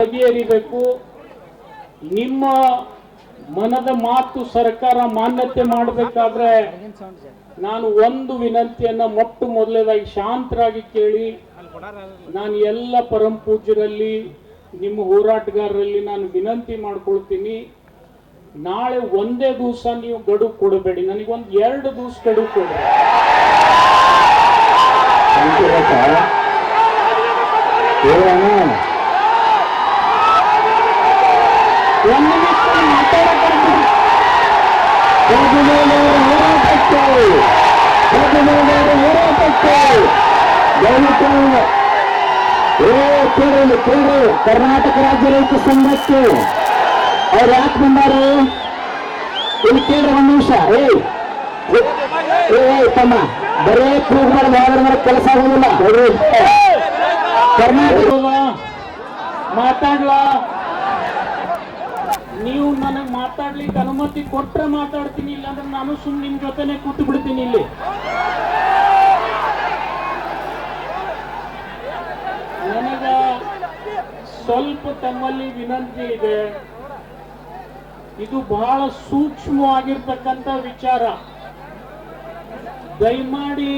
ಬಗೆಹರಿಬೇಕು ನಿಮ್ಮ ಮನದ ಮಾತು ಸರ್ಕಾರ ಮಾನ್ಯತೆ ಮಾಡಬೇಕಾದ್ರೆ ನಾನು ಒಂದು ವಿನಂತಿಯನ್ನ ಮೊಟ್ಟ ಮೊದಲೇದಾಗಿ ಶಾಂತರಾಗಿ ಕೇಳಿ, ನಾನು ಎಲ್ಲ ಪರಂ ಪೂಜ್ಯರಲ್ಲಿ, ನಿಮ್ಮ ಹೋರಾಟಗಾರರಲ್ಲಿ ನಾನು ವಿನಂತಿ ಮಾಡ್ಕೊಳ್ತೀನಿ. ನಾಳೆ ಒಂದೇ ದಿವಸ ನೀವು ಗಡು ಕೊಡಬೇಡಿ. ನನಗೊಂದು ಎರಡು ದಿವಸ ಗಡು ಕೊಡಿ. ಒಂದು ನಿಮಿಷ ಮಾತಾಡಕ್ಕೆ ಹೋರಾಟಕ್ಕೆ ಹೋರಾಟಕ್ಕೆ ದಯವಿಟ್ಟು ಏ ಕೇಳಿ ಕೇಳಿ ಕರ್ನಾಟಕ ರಾಜ್ಯ ರೈತ ಸಂಘಕ್ಕೆ ಅವ್ರು ಯಾಕೆ ಬಂದಾರು ಇಲ್ಲಿ ಕೇಳ್ರಿ ಒಂದ್ ನಿಮಿಷ ಏ ಏ ಏ, ತಮ್ಮ ಬರೇ ಕೂಗ್ ಮಾಡಿ ಮಾಡಿದ್ರೆ ಕೆಲಸ ಆಗೋದಿಲ್ಲ ಕರ್ನಾಟಕ ಮಾತಾಡ್ಲಾ ನೀವು ನನಗೆ ಮಾತಾಡ್ಲಿಕ್ಕೆ ಅನುಮತಿ ಕೊಟ್ಟರೆ ಮಾತಾಡ್ತೀನಿ, ಇಲ್ಲಾಂದ್ರೆ ನಾನು ಸುಮ್ಮನೆ ನಿಮ್ ಜೊತೆನೆ ಕೂತು ಬಿಡ್ತೀನಿ ಇಲ್ಲಿ. ನನಗ ಸ್ವಲ್ಪ ತಮ್ಮಲ್ಲಿ ವಿನಂತಿ ಇದೆ. ಇದು ಬಹಳ ಸೂಕ್ಷ್ಮವಾಗಿರ್ತಕ್ಕಂಥ ವಿಚಾರ. ದಯಮಾಡಿ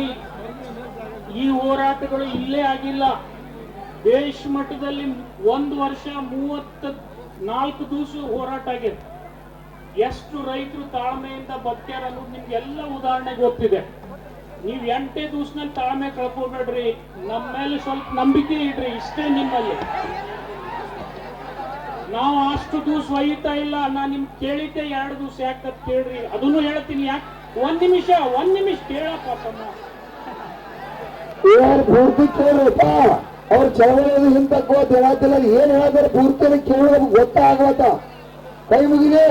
ಈ ಹೋರಾಟಗಳು ಇಲ್ಲೇ ಆಗಿಲ್ಲ. ದೇಶ ಮಟ್ಟದಲ್ಲಿ ಒಂದು ವರ್ಷ ಮೂವತ್ತ ನಾಲ್ಕು ದಿವಸ ಹೋರಾಟ ಆಗಿದೆ. ಎಷ್ಟು ರೈತರು ತಾಳ್ಮೆಯಿಂದ ಬದುಕ್ಯಾರ ಅನ್ನೋದು ನಿಮ್ಗೆಲ್ಲ ಉದಾಹರಣೆ ಗೊತ್ತಿದೆ. ನೀವು ಎಂಟೇ ದಿವಸನಲ್ಲಿ ತಾಳ್ಮೆ ಕಳ್ಕೊಬೇಡ್ರಿ ನಮ್ಮ ಮೇಲೆ ಸ್ವಲ್ಪ ನಂಬಿಕೆ ಇಡ್ರಿ, ಇಷ್ಟೇ ನಿಮ್ಮಲ್ಲಿ. ನಾವು ಅಷ್ಟು ದಿವ್ಸ ಒಯ್ತಾ ಇಲ್ಲ, ನಾ ನಿಮ್ ಕೇಳಿದ್ದೆ ಎರಡು ದಿವ್ಸ ಯಾಕಂತ ಕೇಳ್ರಿ. ಅದನ್ನು ಹೇಳ್ತೀನಿ ಯಾಕೆ? ಒಂದ್ ನಿಮಿಷ ಒಂದ್ ನಿಮಿಷ ಕೇಳಪ್ಪ ತಮ್ಮ. ಅವ್ರ ಚಳವಳಿಯಲ್ಲಿ ಹಿಂತಕ್ಕೋ ಹೇಳತ್ತಿಲ್ಲ ಏನ್ ಹೇಳಿದ್ರೆ ಪೂರ್ತಿ ಕೇಳೋದು ಗೊತ್ತಾಗವತ್ತ ಕೈ ಮುಗಿದೆ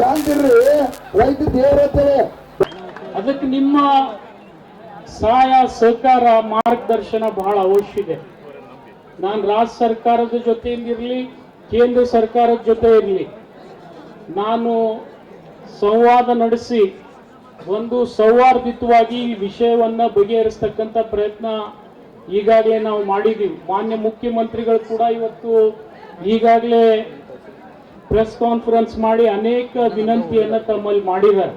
ಶಾಂತಿರ್ರಿ ರೈತ ದೇವರತ್ತವೆ ಅದಕ್ಕೆ ನಿಮ್ಮ ಸಹಾಯ, ಸಹಕಾರ, ಮಾರ್ಗದರ್ಶನ ಬಹಳ ಅವಶ್ಯ ಇದೆ. ನಾನು ರಾಜ್ಯ ಸರ್ಕಾರದ ಜೊತೆಯಿಂದಿರಲಿ ಕೇಂದ್ರ ಸರ್ಕಾರದ ಜೊತೆ ಇರಲಿ ನಾನು ಸಂವಾದ ನಡೆಸಿ, ಒಂದು ಸೌಹಾರ್ದಿತವಾಗಿ ಈ ವಿಷಯವನ್ನ ಬಗೆಹರಿಸ್ತಕ್ಕಂಥ ಪ್ರಯತ್ನ ಈಗಾಗಲೇ ನಾವು ಮಾಡಿದ್ದೀವಿ. ಮಾನ್ಯ ಮುಖ್ಯಮಂತ್ರಿಗಳು ಕೂಡ ಇವತ್ತು ಈಗಾಗಲೇ ಪ್ರೆಸ್ ಕಾನ್ಫರೆನ್ಸ್ ಮಾಡಿ ಅನೇಕ ವಿನಂತಿಯನ್ನ ತಮ್ಮಲ್ಲಿ ಮಾಡಿದ್ದಾರೆ.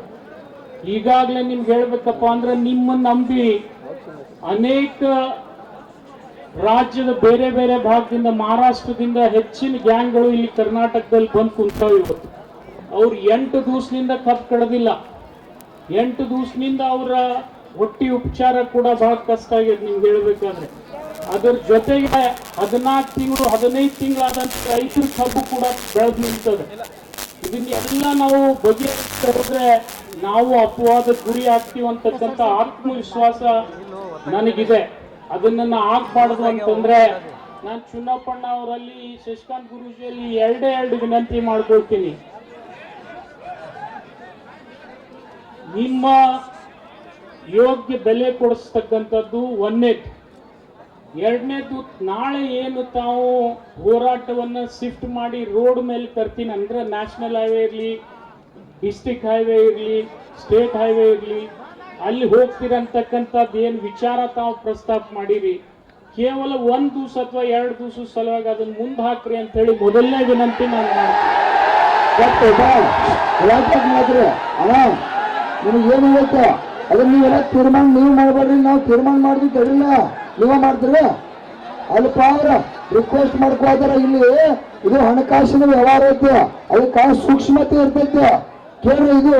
ಈಗಾಗಲೇ ನಿಮ್ಗೆ ಹೇಳ್ಬೇಕಪ್ಪ ಅಂದ್ರೆ ನಿಮ್ಮ ನಂಬಿ ಅನೇಕ ರಾಜ್ಯದ ಬೇರೆ ಬೇರೆ ಭಾಗದಿಂದ ಮಹಾರಾಷ್ಟ್ರದಿಂದ ಹೆಚ್ಚಿನ ಗ್ಯಾಂಗ್ಗಳು ಇಲ್ಲಿ ಕರ್ನಾಟಕದಲ್ಲಿ ಬಂದು ಕುಂತಾವ ಇವತ್ತು. ಅವ್ರು ಎಂಟು ದಿವಸದಿಂದ ಕಪ್ ಕಡ್ದಿಲ್ಲ. ಎಂಟು ದಿವಸದಿಂದ ಅವರ ಹೊಟ್ಟಿ ಉಪಚಾರ ಕೂಡ ಬಹಳ ಕಷ್ಟ ಆಗಿದೆ ನಿಮ್ಗೆ ಹೇಳ್ಬೇಕಾದ್ರೆ. ಅದ್ರ ಜೊತೆಗೆ ಹದಿನಾಲ್ಕು ತಿಂಗಳು, ಹದಿನೈದು ತಿಂಗಳಾದಂತ ರೈತರ ಕಬ್ಬು ಕೂಡ ಬೆಳೆದು ನಿಲ್ತದೆ ಇದನ್ನೆಲ್ಲ ನಾವು ಬಗೆಹರಿಸ್ತಾ ಹೋದ್ರೆ ನಾವು ಅಪವಾದ ಗುರಿ ಆಗ್ತೀವಿ ಅಂತಕ್ಕಂಥ ಆತ್ಮವಿಶ್ವಾಸ ನನಗಿದೆ. ಅದನ್ನ ಆಗ್ಬಾರ್ದು ಅಂತಂದ್ರೆ ನಾನು ಚುನ್ನಪ್ಪಣ್ಣ ಅವರಲ್ಲಿ, ಶಶಿಕಾಂತ್ ಗುರುಜಿಯಲ್ಲಿ ಎರಡೇ ಎರಡು ವಿನಂತಿ ಮಾಡ್ಕೊಳ್ತೀನಿ. ನಿಮ್ಮ ಯೋಗ್ಯ ಬೆಲೆ ಕೊಡಿಸ್ತಕ್ಕಂಥದ್ದು ಒಂದನೇದು ಎರಡನೇದು, ನಾಳೆ ಏನು ತಾವು ಹೋರಾಟವನ್ನು ಶಿಫ್ಟ್ ಮಾಡಿ ರೋಡ್ ಮೇಲೆ ತರ್ತೀನಿ ಅಂದ್ರೆ ನ್ಯಾಷನಲ್ ಹೈವೇ ಇರಲಿ ಡಿಸ್ಟಿಕ್ ಹೈವೇ ಇರಲಿ, ಸ್ಟೇಟ್ ಹೈವೇ ಇರಲಿ, ಅಲ್ಲಿ ಹೋಗ್ತಿರಂತಕ್ಕಂಥದ್ದು ಏನು ವಿಚಾರ ತಾವು ಪ್ರಸ್ತಾಪ ಮಾಡಿರಿ. ಕೇವಲ ಒಂದು ದಿವಸ ಅಥವಾ ಎರಡು ದಿವಸ ಸಲುವಾಗಿ ಅದನ್ನ ಮುಂದೆ ಹಾಕ್ರಿ ಅಂತ ಹೇಳಿ ಮೊದಲನೇ ವಿನಂತಿ ನಾನು ಮಾಡ್ತೀನಿ. ಏನು ಮಾಡಿದ್ರೆ ಅದನ್ನ ನೀವೆಲ್ಲ ತೀರ್ಮಾನ, ನೀವು ಮಾಡಬೇಡ್ರಿ ನಾವು ತೀರ್ಮಾನ ಮಾಡಿದ್ವಿ ತಡಿಲ್ಲ ನೀವೇ ಮಾಡ್ತೀರಿ? ಅಲ್ಪ ರಿಕ್ವೆಸ್ಟ್ ಮಾಡ್ಕೋತಾರ ಇಲ್ಲಿ ಇದು ಹಣಕಾಸಿನ ವ್ಯವಹಾರ ಐತೆ. ಅದಕ್ಕೆ ಸೂಕ್ಷ್ಮತೆ ಇರ್ತೈತೆ. ಕೇಳ್ರಿ, ಇದು